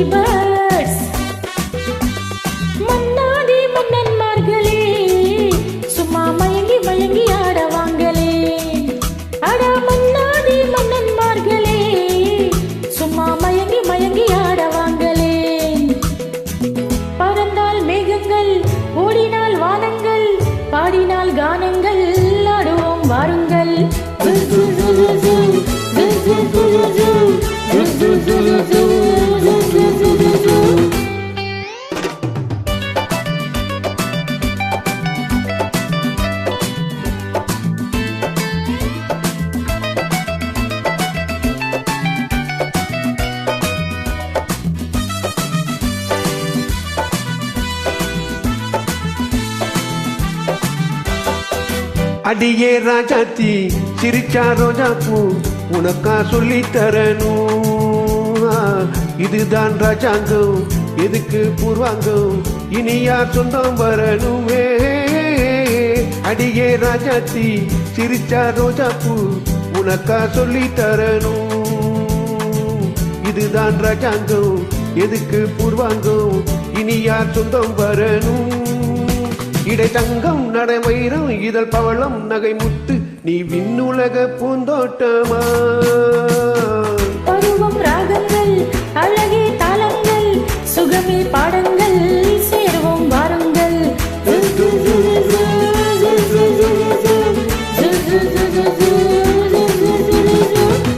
Bye. அடியே ராஜாத்தி சிரிச்சா ரோஜா பூ உனக்கா சொல்லி தரணும் இதுதான் ராஜாங்கம் எதுக்கு பூர்வாங்கம் இனி யார் சொந்தம் வரணுமே. அடியே ராஜாத்தி சிரிச்சா ரோஜா பூ உனக்கா சொல்லி தரணும் இதுதான் ராஜாங்கம் எதுக்கு பூர்வாங்கம் இனி யார் சொந்தம் வரணும். இடை தங்கம் நடை வைரம் இதழ் பவளம் நகை முத்து நீ விண்ணுலக பூந்தோட்டமா? பருவம் ராகங்கள் அழகே தாளங்கள் சுகமே பாடங்கள் சேர்வோம் வாருங்கள்.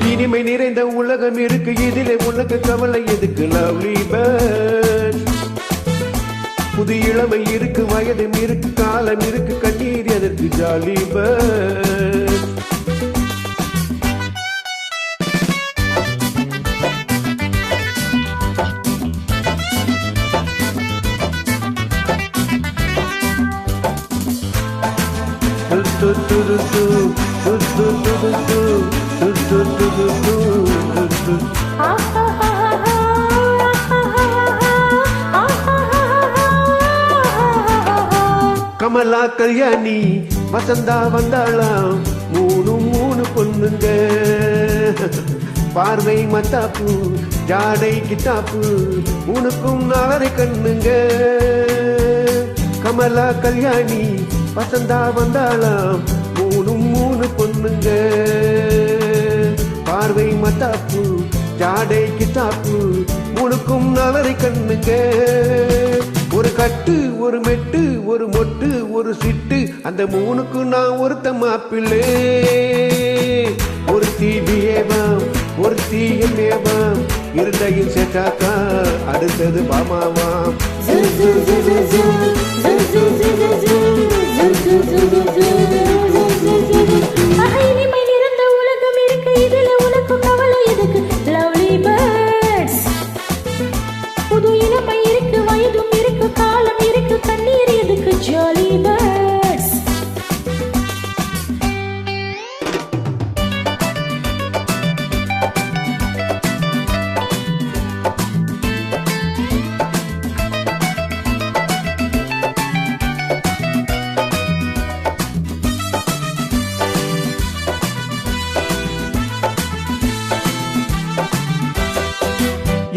இனிமை நிறைந்த உலகம் இருக்கு இதிலே உனக்கு கவலை எதுக்கு லவ்லி பேர்ட் புது இளமை இருக்கு வயதும் இருக்கு காலம் இருக்கு கண்ணீர் எதற்கு ஜாலி அவளா கல்யாணி வசந்தா வந்தாளாம். மூணு மூணு பொண்ணுங்க. பார்வை மத்தாப்பு ஜாடை கிட்டாப்பு உனக்கும் நாளரை கண்ணுங்க. கமலா கல்யாணி வசந்தா வந்தாளாம். மூணு மூணு பொண்ணுங்க. பார்வை மத்தாப்பு ஜாடை கிட்டாப்பு உனக்கும் நாளரை கண்ணுங்க. ஒரு கட்டு ஒரு மெட்டு ஒரு மொட்டு ஒரு சிட்டு அந்த மூணுக்கு நான் ஒருத்த மாப்பிள்ளே ஒரு தீபியேவாம் ஒரு தீயமேவாம் இருண்டையில் சேர்த்தாக்கா அடுத்தது பாமாவாம்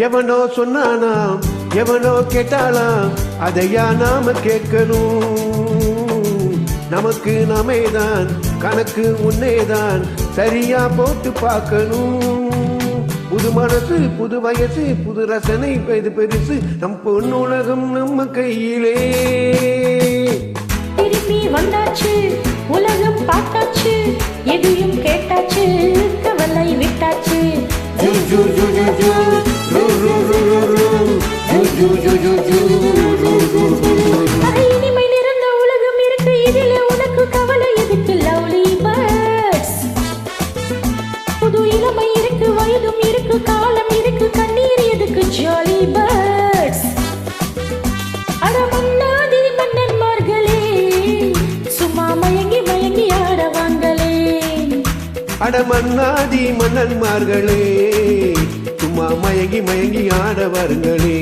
எவனோ சொன்னானாம் எவனோ கேட்டாலாம் அதையா நாம கேட்கணும். நமக்கு நாமேதான் கணக்கு உன்னேதான் சரியா போட்டு பார்க்கணும். புது மனசு புது வயசு புது ரசனை இது பெருசு நம் பொண்ணுலகம் நம்ம கையிலே. திரும்பி வந்தாச்சு உலகம் பார்த்தாச்சு எதையும் கேட்டாச்சு கவலை விட்டாச்சு. அடமன்னாதி மன்னன்மார்களே. சும்மா மயங்கி மயங்கி ஆடவர்களே